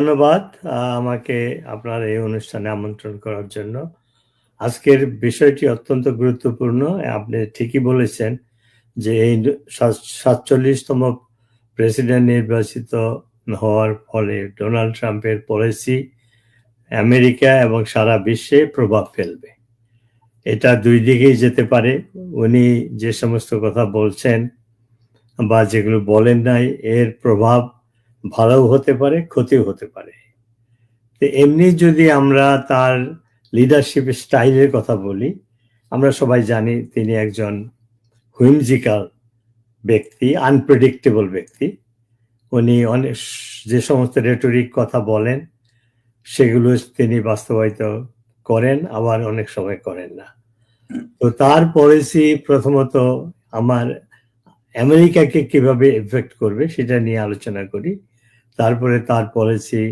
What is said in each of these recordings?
ধন্যবাদ আমাকে আপনার এই অনুষ্ঠানে আমন্ত্রণ করার জন্য। আজকের বিষয়টি অত্যন্ত গুরুত্বপূর্ণ, আপনি ঠিকই বলেছেন যে এই সাতচল্লিশতম প্রেসিডেন্ট নির্বাচিত হওয়ার ফলে ডোনাল্ড ট্রাম্পের পলিসি আমেরিকা এবং সারা বিশ্বে প্রভাব ফেলবে। এটা দুই দিকেই যেতে পারে। উনি যে সমস্ত কথা বলছেন বা যেগুলো বলেন নাই, এর প্রভাব ভালোও হতে পারে, ক্ষতিও হতে পারে। তো এমনি যদি আমরা তার লিডারশিপ স্টাইলের কথা বলি, আমরা সবাই জানি তিনি একজন হুইমজিক্যাল ব্যক্তি আনপ্রেডিক্টেবল ব্যক্তি। উনি অনেক যে সমস্ত রেটরিক কথা বলেন, সেগুলো তিনি বাস্তবায়িত করেন, আবার অনেক সময় করেন না। তো তার পলিসি প্রথমত আমার আমেরিকাকে কীভাবে এফেক্ট করবে, সেটা নিয়ে আলোচনা করি। তারপরে তার পলিসি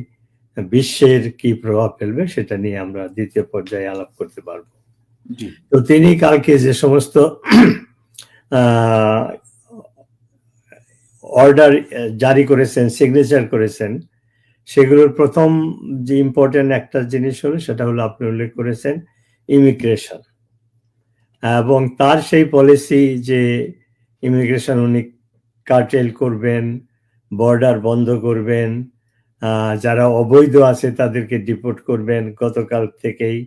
বিশ্বের কি প্রভাব ফেলবে সেটা নিয়ে আমরা দ্বিতীয় পর্যায়ে আলাপ করতে পারব। তো তিনি কালকে যে সমস্ত অর্ডার জারি করেছেন সিগনেচার করেছেন সেগুলোর প্রথম যে ইম্পর্টেন্ট একটা জিনিস হলো সেটা হলো আপনি উল্লেখ করেছেন ইমিগ্রেশন এবং তার সেই পলিসি যে ইমিগ্রেশন উনি কার্টেল করবেন বর্ডার বন্ধ করবেন যারা অবৈধ আছে তাদেরকে ডিপোর্ট করবেন, গতকাল থেকেই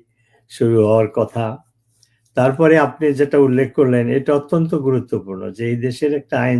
শুরু হওয়ার কথা। তারপরে আপনি যেটা উল্লেখ করলেন, এটা অত্যন্ত গুরুত্বপূর্ণ যে এই দেশের একটা আইন